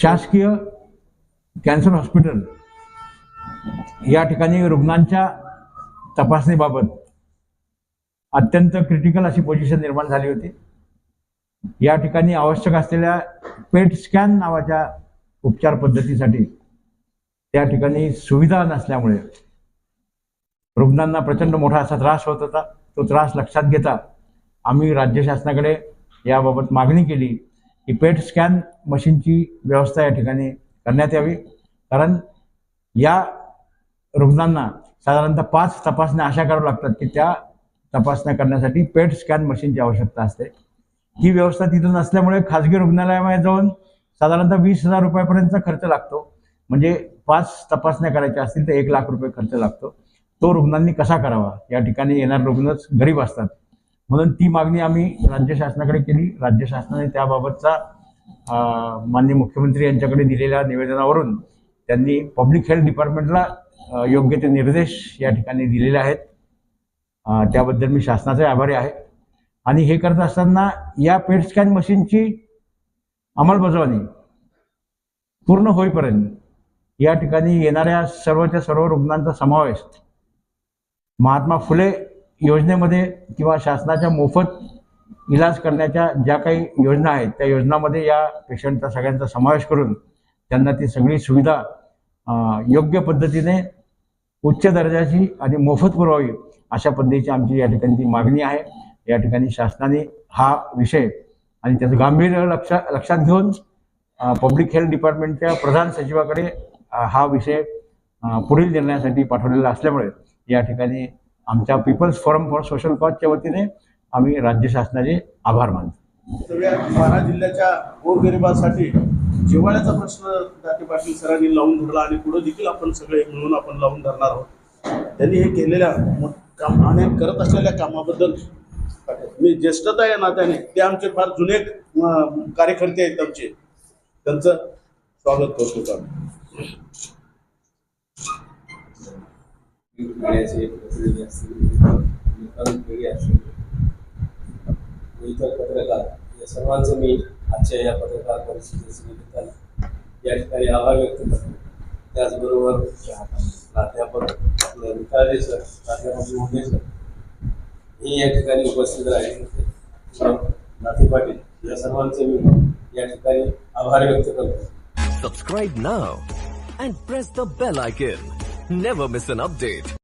शासकीय cancer hospital या ठिकाणी रुग्णांच्या तपासणीबाबत अत्यंत क्रिटिकल अशी पोझिशन निर्माण झाली होती. या ठिकाणी आवश्यक असलेल्या पेट स्कॅन नावाच्या उपचार पद्धतीसाठी त्या ठिकाणी सुविधा नसल्यामुळे रुग्णांना प्रचंड मोठा असा त्रास होत होता. तो त्रास लक्षात घेता आम्ही राज्य शासनाकडे याबाबत मागणी केली. की पेट स्कॅन मशीनची व्यवस्था या ठिकाणी करण्यात यावी. कारण या रुग्णांना साधारणतः पाच तपासण्या अशा कराव्या लागतात की त्या तपासण्या करण्यासाठी पेट स्कॅन मशीनची आवश्यकता असते. ही व्यवस्था तिथं नसल्यामुळे खाजगी रुग्णालयामध्ये जाऊन साधारणतः वीस हजार रुपयापर्यंतचा खर्च लागतो. म्हणजे पाच तपासण्या करायच्या असतील तर एक लाख रुपये खर्च लागतो. तो रुग्णांनी कसा करावा? या ठिकाणी येणारे रुग्णच गरीब असतात. म्हणून ती मागणी आम्ही राज्य शासनाकडे केली. राज्य शासनाने त्याबाबतचा मान्य माननीय मुख्यमंत्री यांच्याकडे दिलेल्या निवेदनावरून त्यांनी पब्लिक हेल्थ डिपार्टमेंटला योग्य ते निर्देश या ठिकाणी दिलेले आहेत. त्याबद्दल मी शासनाचे आभारी आहे. आणि हे करत असताना या पेट स्कॅन मशीनची अंमलबजावणी पूर्ण होईपर्यंत या ठिकाणी येणाऱ्या सर्वच्या सर्व रुग्णांचा समावेश महात्मा फुले योजनेमध्ये किंवा शासनाच्या मोफत इलाज करण्याच्या ज्या काही योजना आहेत त्या योजनामध्ये या पेशंटचा सगळ्यांचा समावेश करून त्यांना ती सगळी सुविधा योग्य पद्धतीने उच्च दर्जाची आणि मोफत पुरवावी अशा पद्धतीची आमची या ठिकाणी ती मागणी आहे. या ठिकाणी शासनाने हा विषय आणि त्याचं गांभीर्य लक्ष लक्षात घेऊन पब्लिक हेल्थ डिपार्टमेंटच्या प्रधान सचिवाकडे हा विषय पुढील निर्णयासाठी पाठवलेला असल्यामुळे या ठिकाणी आमच्या पीपल्स फोरम फॉर सोशल कॉजच्या वतीने आम्ही राज्य शासनाचे आभार मानतो. सगळ्या बारा जिल्ह्याच्या गोरगरिबासाठी जिव्हाळ्याचा प्रश्न दाते पाटील सरांनी लावून धरला आणि पुढे देखील आपण सगळे मिळून आपण लावून धरणार आहोत. त्यांनी हे केलेल्या काम आणि करत असलेल्या कामाबद्दल मी ज्येष्ठता या नात्याने ते आमचे फार जुने कार्यकर्ते आहेत आमचे. त्यांचं स्वागत करतो आम्ही पिढ्याचे प्रतिनिधी असतील तरुण पिढी असेल इतर पत्रकार या सर्वांचं मी आजच्या या पत्रकार परिषदेचं निमित्तानं या ठिकाणी आभार व्यक्त करतो. त्याचबरोबर प्राध्यापक आपलं विकारे सर प्राध्यापक मोठे सर हे या ठिकाणी उपस्थित राहिले होते. नाथी पाटील या सर्वांचे मी या ठिकाणी आभार व्यक्त करतो. Subscribe now and press the bell icon. Never miss an update.